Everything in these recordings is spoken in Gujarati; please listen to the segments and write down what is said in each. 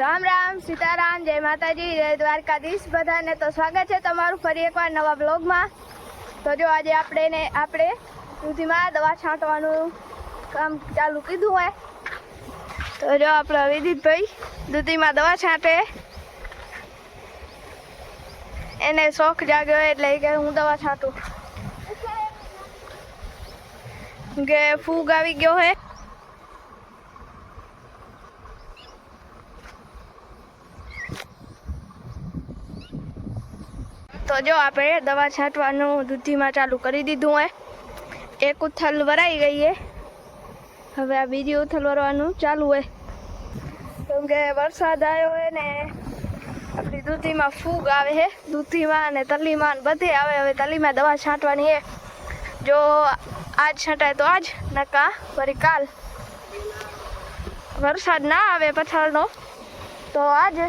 રામ રામ, સીતારામ, જય માતાજી, જય દ્વારકાધીશ બધાને તો સ્વાગત છે તમારું ફરી એકવાર નવા બ્લોગમાં તો જો આજે આપણે ને આપણે દૂધીમાં દવા છાંટવાનું કામ ચાલુ કીધું હોય. તો જો આપણે વિદિતભાઈ દૂધીમાં દવા છાંટે. એને શોખ જાગ્યો એટલે કે હું દવા છાંટું. કે ફૂગ આવી ગયો હે. તો જો આપણે દવા છાંટવાનું દૂધીમાં ચાલુ કરી દીધું હોય એક ઉથલ વરાઈ ગઈ હવે આ બીજી ઉથલ વરવાનું ચાલુ હોય કેમ કે વરસાદ આવ્યો હોય ને, આપણી દૂધીમાં ફૂગ આવે છે દૂધીમાં અને તલીમાં બધે આવે. હવે તલીમાં દવા છાંટવાની છે જો આજ છાંટાય તો આજ, નકા ફરી કાલ. વરસાદ ના આવે પછાડનો તો આજે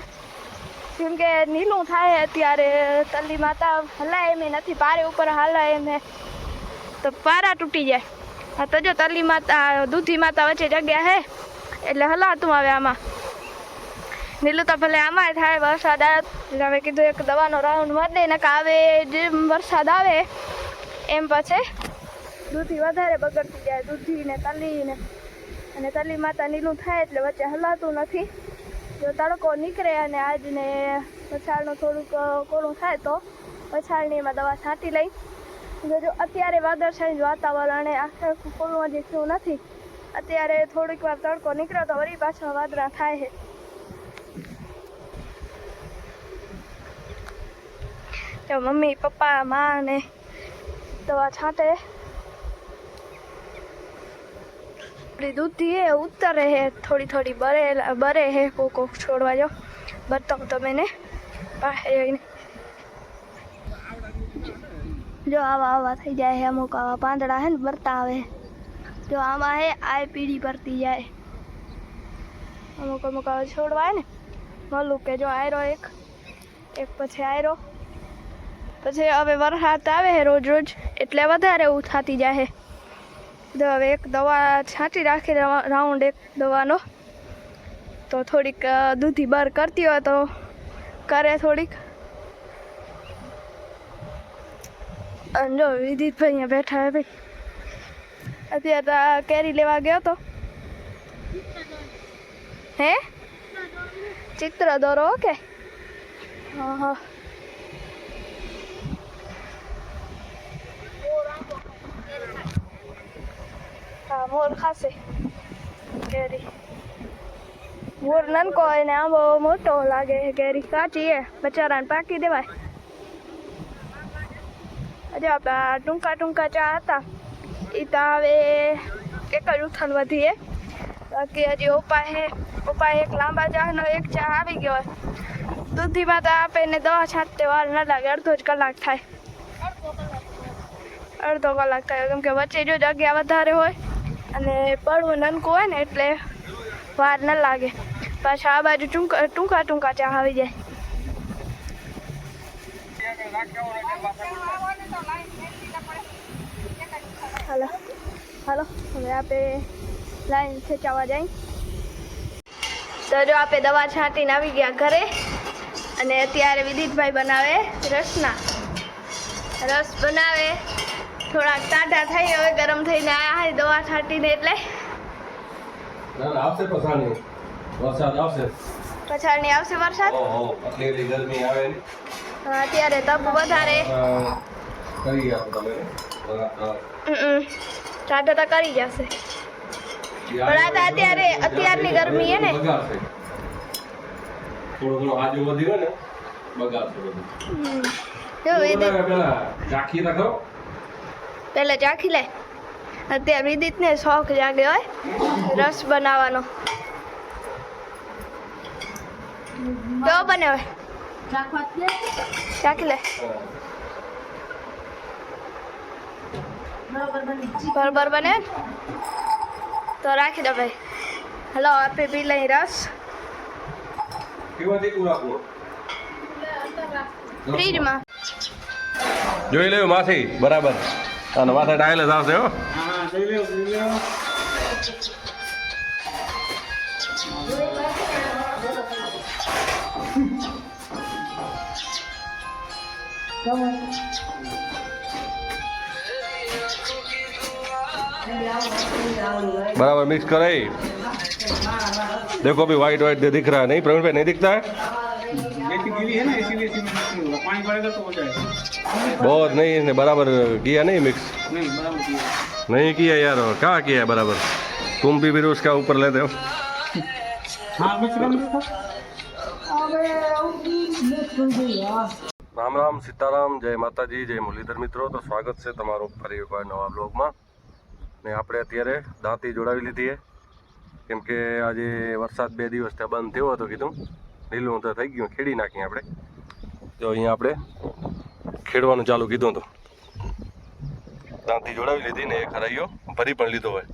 કેમ કે નીલું થાય અત્યારે તલ્લી માતા હલાય એમ નથી પારે ઉપર હલાય એમ. તો પારા તૂટી જાય. આ તો જો તલી માતા, દૂધી માતા વચ્ચે જગ્યા હે, એટલે હલાતું આવે આમાં. નીલું તો ભલે આમાં થાય, વરસાદ આવે. એટલે હવે કીધું એક દવાનો રાઉન્ડ મારી દે નકા આવે જેમ વરસાદ આવે, એમ પછી દૂધી વધારે બગડતી જાય, દૂધી ને તલી ને, અને તલી માતા નીલું થાય એટલે વચ્ચે હલાતું નથી. જો તડકો નીકળે અને આજને પછાડનું થોડુંક કોરું થાય તો પછાડનીમાં દવા છાંટી લઈ. જો અત્યારે વાદળછાયું વાતાવરણ અને આખું કોરું હજી થયું નથી. અત્યારે થોડીક વાર તડકો નીકળ્યો તો વળી પાછા વાદળા થાય છે. તો મમ્મી, પપ્પા, મા ને દવા છાંટે. આપણી દૂધી હે, ઉતરે હે, થોડી થોડી બરે બરે હે, કોક કોક છોડવા જો બતાવું તમે ને પાસે જઈને. જો આવા આવા થઈ જાય હે, અમુક આવા પાંદડા હે ને બરતા આવે જો આમાં હે, આ પીળી ભરતી જાય. અમુક અમુક આવા છોડવા હે ને. મલું કે જો આયરો એક એક પછી આયરો. પછી હવે વરસાદ આવે હે રોજ રોજ, એટલે વધારે એવું થતી જાય હે. તો હવે એક દવા છાંટી રાખી રાઉન્ડ એક દવાનો. તો થોડીક દૂધી બહાર કરતી હોય તો કરે થોડીક. અને જો વિદિતભાઈ અહીંયા બેઠા હે ભાઈ. અત્યારે તો કેરી લેવા ગયો તો. હે? ચિત્ર દોરો ઓકે હા હા. હા મોર ખાશે કેરી મોર નનકો હોય ને આંબો મોટો લાગે છે કેરી કાચી હે બચારાને પાકી દેવાય હજુ આપણા ટૂંકા ટૂંકા ચા હતા એ તો હવે એક જ ઉથલ વધી હે બાકી હજી ઉપા હે ઉપા એક લાંબા ચાનો એક ચા આવી ગયો હોય દૂધીમાં તો આપે ને દવા છાંટતે વાર ન લાગે અડધો જ કલાક થાય અડધો કલાક થાય કેમ કે વચ્ચે જો જગ્યા વધારે હોય અને પડવું નનકું હોય ને એટલે વાર ન લાગે. પાછા આ બાજુ ટૂંકા ટૂંકા ટૂંકા ચા આવી જાય. હાલો હાલો, હવે આપણે લાઈન ખેંચાવા જાય. તો જો આપણે દવા છાંટીને આવી ગયા ઘરે, અને અત્યારે વિદિતભાઈ બનાવે રસના. રસ બનાવે. થોડાક ટાઢા થઈ હવે ગરમ થઈને આયા હોય દવા છાંટીને એટલે. આવશે પસાણી વરસાદ આવશે. પછાડની આવશે વરસાદ? આટલી ગરમી આવે હા અત્યારે તપ વધારે. કરી ગયા તમે. ટાટા તો કરી જશે. પણ આ તો અત્યારે અત્યારની ગરમી હે ને. થોડો થોડો આજુ વધી ને બગાડશે બધું. જો એ પેલા રાખી ખરો પહેલા ચાખી લે. અત્યારે વિદિતને શોખ જાગ્યો હોય રસ બનાવવાનો. તો બને હોય ચાખી લે. બરોબર બને? તો રાખી દો ભાઈ. હલો આપે પી લઈ રસ. ફ્રીજમાં. જોઈ લેવું માસી બરાબર. અને માથે ડાયલે જ આવશે હો बराबर मिक्स करे। देखो अभी व्हाइट व्हाइट दिख रहा है। नहीं प्रवीण भाई नहीं दिखता है? बहुत नहीं इसने बराबर किया नहीं मिक्स नहीं बराबर किया नहीं किया यार क्या किया है बराबर तुम भी फिर उसका ऊपर लेते हो हाँ मिक्स कर दो રામ રામ સીતારામ જય માતાજી જય મુરલીધર મિત્રો તો સ્વાગત છે તમારું ફરી એકવાર નવા બ્લોગમાં ને આપણે અત્યારે દાંતી જોડાવી લીધી છે કેમ કે આજે વરસાદ બે દિવસ ત્યાં બંધ થયો હતો કીધું લીલું તો થઈ ગયું ખેડી નાખી આપણે તો અહીંયા આપણે ખેડવાનું ચાલુ કીધું હતું. દાંતી જોડાવી લીધી ને એ ખરાઈઓ, ભરી પણ લીધો હોય.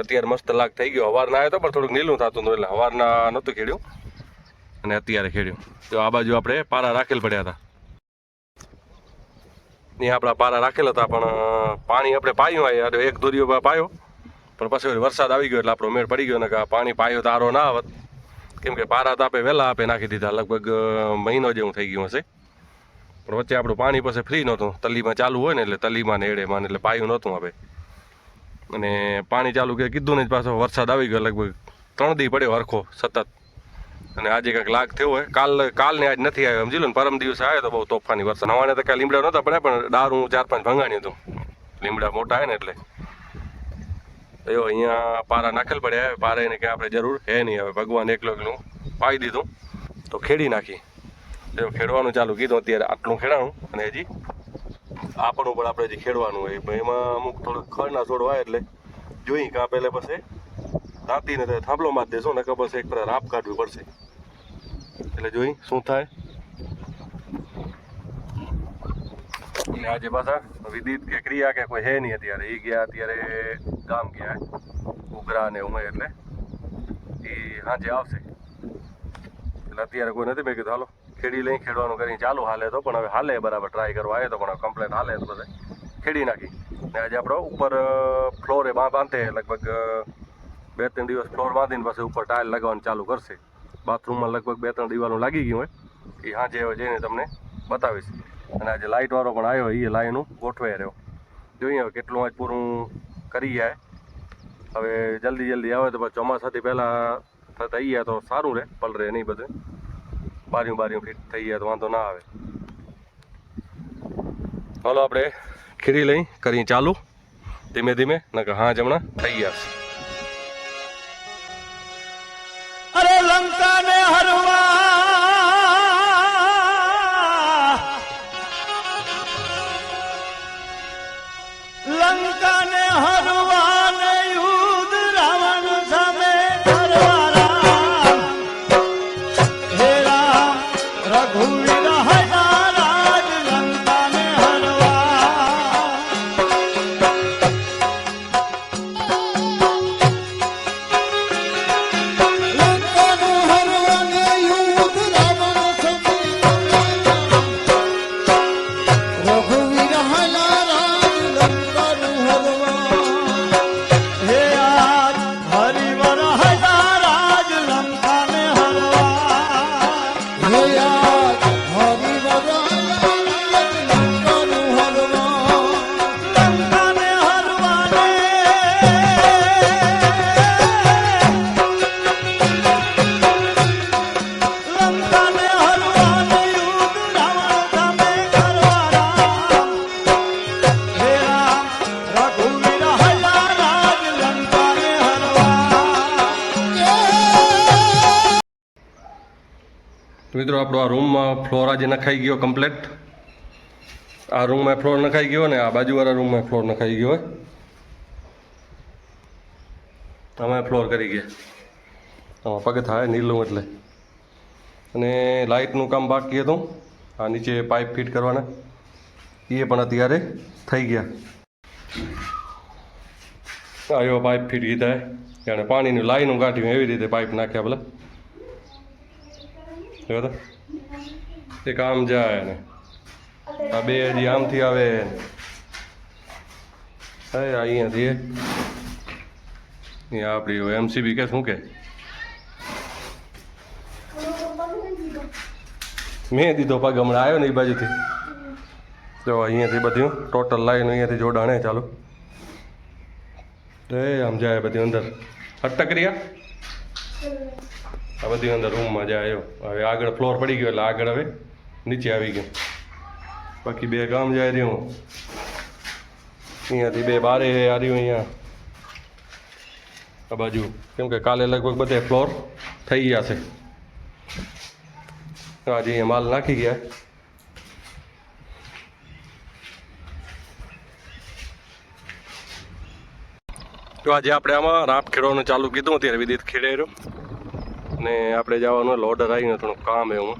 અત્યારે મસ્ત લાગ થઈ ગયો. હવારના આવ્યો તો, પણ થોડુંક નીલું થતું હતું એટલે હવારના નહોતું ખેડ્યું. અને અત્યારે ખેડ્યું. તો આ બાજુ આપણે પારા રાખેલ પડ્યા હતા. ને આપણા પારા રાખેલા હતા, પણ પાણી આપણે પાયું આવ્યા એક દોરીઓ પાયો. પણ પછી વરસાદ આવી ગયો એટલે આપણો મેળ પડી ગયો ને કે પાણી પાયો તો આરો ના આવત. કેમ કે પારા તાપે વહેલા આપે નાખી દીધા. લગભગ મહિનો જેવું થઈ ગયું હશે. પણ વચ્ચે આપણું પાણી પાસે ફ્રી નહોતું. તલીમાં ચાલુ હોય ને એટલે તલીમાં ને એડેમાં એટલે પાયું નહોતું આપે. અને પાણી ચાલુ કે કીધું ને જ પાછો વરસાદ આવી ગયો લગભગ ત્રણ દી પડ્યો હરખો, સતત. અને આજે કંઈક લાગ થયો હોય. કાલ, કાલને આજ નથી આવ્યો. સમજી લો ને પરમ દિવસે આવ્યો તો બહુ તોફાની વરસાદ. નવાને તો કાંઈ લીમડા નહોતા પડ્યા, પણ દારૂ ચાર પાંચ ભંગાણી હતું. લીમડા મોટા હે ને એટલે. તો અહીંયા પારા નાખેલ પડ્યા પારા એને કે આપણે જરૂર હે નહીં હવે. ભગવાન એકલો એકલું પાઈ દીધું. તો ખેડી નાખી. જો ખેડવાનું ચાલુ કીધું, અત્યારે આટલું ખેડાણું અને હજી આપણું પણ આપણે હજી ખેડવાનું હોય એમાં અમુક થોડુંક ખડના હોય એટલે જોઈ કાં પહેલે પછી દાંતીને થાંભલો મારી દેશો ને બસ એક પર રાપ કાઢવી પડશે. એટલે જોઈ શું થાય. અને આજે પાછા વિદિત કે ક્રિયા કે કોઈ હે નહીં અત્યારે. એ ગયા અત્યારે ગામ ગયા. ઉઘરા ને ઉમે એટલે. એ સાંજે આવશે. એટલે અત્યારે કોઈ નથી મેં કીધું, હાલો, ખેડી લઈ ખેડવાનું કરીને ચાલુ હાલે તો, પણ હવે હાલે બરાબર ટ્રાય કરવા આવ્યો તો, પણ કમ્પ્લેટ હાલે તો બધે. ખેડી નાખી. ને આજે આપણો ઉપર ફ્લોરે બાંધે લગભગ બે ત્રણ દિવસ ફ્લોર બાંધીને પછી ઉપર ટાઇલ લગાવવાનું ચાલુ કરશે. બાથરૂમમાં લગભગ બે ત્રણ દિવાલો લાગી ગયું હોય. એ સાંજે જઈને તમને બતાવીશ. અને આજે લાઇટ વાળો પણ આવ્યો એ લાઈનું ગોઠવાઈ રહ્યો. જોઈએ હવે કેટલું આજ પૂરું કરી જાય. હવે જલ્દી જલ્દી આવે તો ચોમાસાથી પહેલાં થઈ ગયા તો સારું રહે પલરે નહીં બધું. બારીઓ બારીઓ ફિટ થઈ ગયા તો વાંધો ના આવે. હાલો આપણે ખીરી લઈ કરી ચાલુ. ધીમે ધીમે, નકર હા જમણા થઈ ગયા મિત્રો, આપણો આ રૂમમાં ફ્લોર આજે નખાઈ ગયો કમ્પ્લેટ આ રૂમમાં ફ્લોર નખાઈ ગયો ને, આ બાજુવાળા રૂમમાં ફ્લોર નખાઈ ગયો હોય. અમે ફ્લોર કરી ગયા. આમાં પગ થાય, નીલું એટલે. અને લાઇટનું કામ બાકી હતું. આ નીચે પાઇપ ફિટ કરવાના. એ પણ અત્યારે થઈ ગયા. આવ્યો પાઇપ ફિટ કીધા. જાણે પાણીની લાઈનો કાઢ્યું એવી રીતે પાઇપ નાખ્યા ભલા. જોયો તો એ કામ જાય ને. આ બે હજી આમથી આવે ને. આ અહીંયાથી એ આપણી એમસીબી કે શું કે? મેં દીધો પગ હમણાં આવ્યો ને એ બાજુથી. તો અહીંયાથી બધું ટોટલ લાઈન અહીંયાથી જોડાણે ચાલુ. એ આમ જાય બધી અંદર. અટકરિયા આ બધી અંદર રૂમમાં જાય આવ્યો હવે આગળ ફ્લોર પડી ગયો એટલે આગળ હવે નીચે આવી ગયું. બાકી બે ગામ જાય રહ્યું. અહીંયાથી બે બારે આ રહ્યું અહીંયા. આ બાજુ. કેમ કે કાલે લગભગ બધે ફ્લોર થઈ ગયા છે. આજે અહીંયા માલ નાખી ગયા. તો આજે આપણે આમાં રાપ ખેડવાનું ચાલુ કીધું. અત્યારે વિદિત ખેડે રહ્યો. ને આપણે જવાનું લોડર આવીને થોડુંક કામ એવું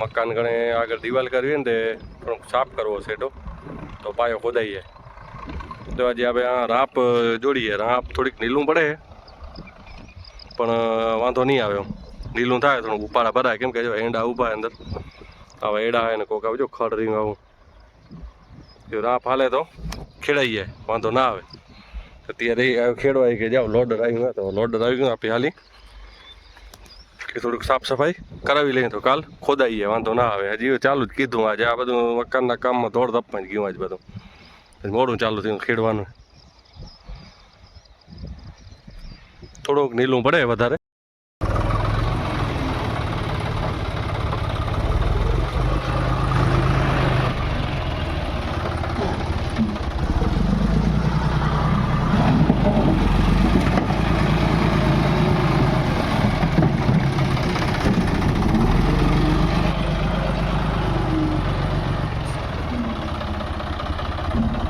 મકાન ગણે આગળ દિવાલ કરવી ને તે થોડુંક સાફ કરવો છે તો તો પાયો ખોદાઈ જાય તો આજે આપણે આ રાપ જોડીએ. રાપ થોડીક નીલું પડે પણ વાંધો નહીં આવે એમ. નીલું થાય થોડુંક ઉપાડા ભરાય. કેમ કે જો એંડા ઊભા અંદર. આવા એડા હોય ને કોક આવજો ખડ રીંગ આવું. જો રાપ હાલે તો ખેડાઈ જાય વાંધો ના આવે. અત્યારે ખેડવાય કે જાઓ, લોડર આવ્યું તો લોડર આવી ગયું આપી હાલી. કે થોડુંક સાફ સફાઈ કરાવી લઈએ તો કાલ ખોદાઈ જાય વાંધો ના આવે. હજી ચાલુ જ કીધું આજે. આ બધું મકાનના કામમાં દોડ ધપમાં જ ગયું આજ બધું. મોડું ચાલુ થયું, ખેડવાનું. થોડુંક નીલું પડે વધારે.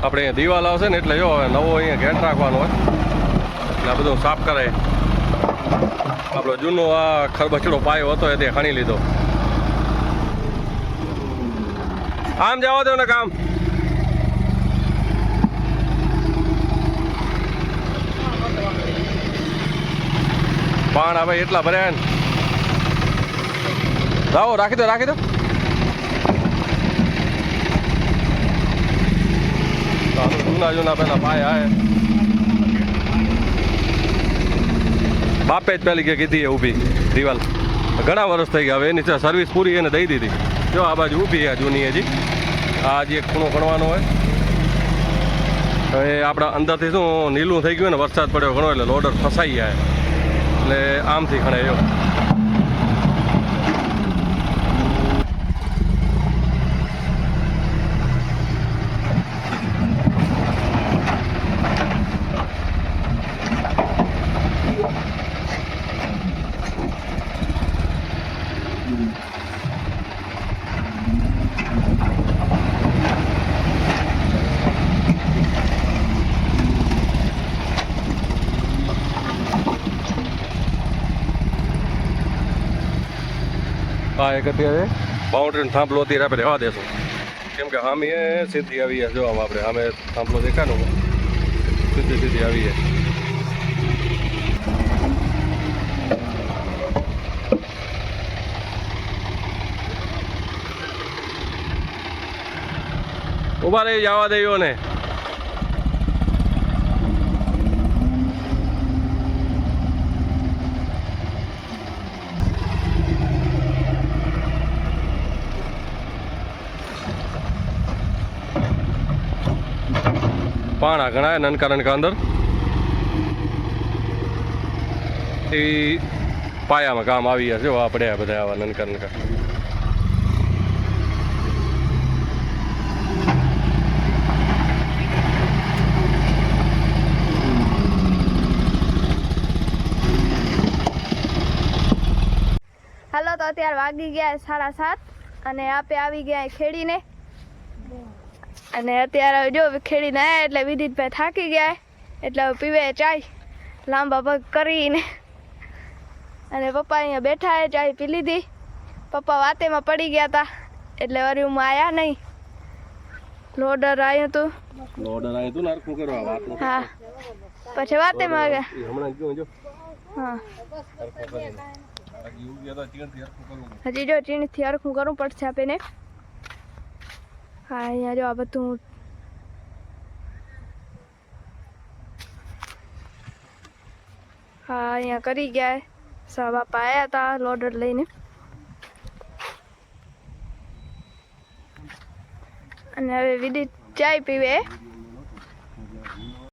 આપણે દિવાલ આવશે ને એટલે જો હવે નવો અહીંયા ઘેટ રાખવાનો હોય. એટલે આ બધું સાફ કરાય. આપણો જૂનો આ ખરબચડો પાયો હતો એ તે ખણી લીધો. આમ જવા દો ને કામ. પાણ હવે એટલા ભર્યા ને. રાખી દો રાખી દો તો આપણે જૂના જૂના પેલા પાયા હે બાપે જ પેલી કે કીધી ઊભી, દિવાલ. ઘણા વર્ષ થઈ ગયા હવે એની સર્વિસ પૂરી એને દઈ દીધી. જો આ બાજુ ઊભી આ જૂની હજી. આ એક ખૂણો ગણવાનો હોય. હવે આપણા અંદરથી શું, નીલું થઈ ગયું ને વરસાદ પડ્યો ઘણો એટલે લોડર ફસાઈ જાય એટલે આમથી ખણે જો હા એક અત્યારે? બાઉન્ડ્રીનો થાંભલો અત્યારે આપણે રહેવા દેશું. કેમ કે આમ એ સીધી આવી જો આમ આપણે આમે થાંભલો દેખાડો સીધી સીધી આવી જાય ઊભા રહી, જવા દઈયો ને પાણા ઘણા નનકા નનકા અંદર. એ પાયામાં કામ આવી ગયા છે. જો આ બધા આવા નનકા નનકા હાલો, તો અત્યારે વાગી ગયા સાડા સાત અને આપે આવી ગયા ખેડીને. અને અત્યારે જો ખેડીને આવ્યા એટલે વિદિતભાઈ થાકી ગયા. એટલે પીવે ચાય. લાંબા પગ કરીને. અને પપ્પા અહીંયા બેઠા એ ચાય પી લીધી. પપ્પા વાતેમાં પડી ગયા હતા એટલે વળી હું આવ્યા નહીં. લોડર આવ્યું હતું લોડર આવ્યું તું ને હરખું કરવા વાત હા. પછી વાતેમાં ગયા હમણાં જ જો. હા. હજી જો ચીણથી હરખું કરવું પડશે આપીને. હા અહીંયા જો આ બધું હા અહીંયા કરી ગયા. સા બાપા આવ્યા હતા લોડર લઈને. અને હવે વિદિત ચાય પીવે.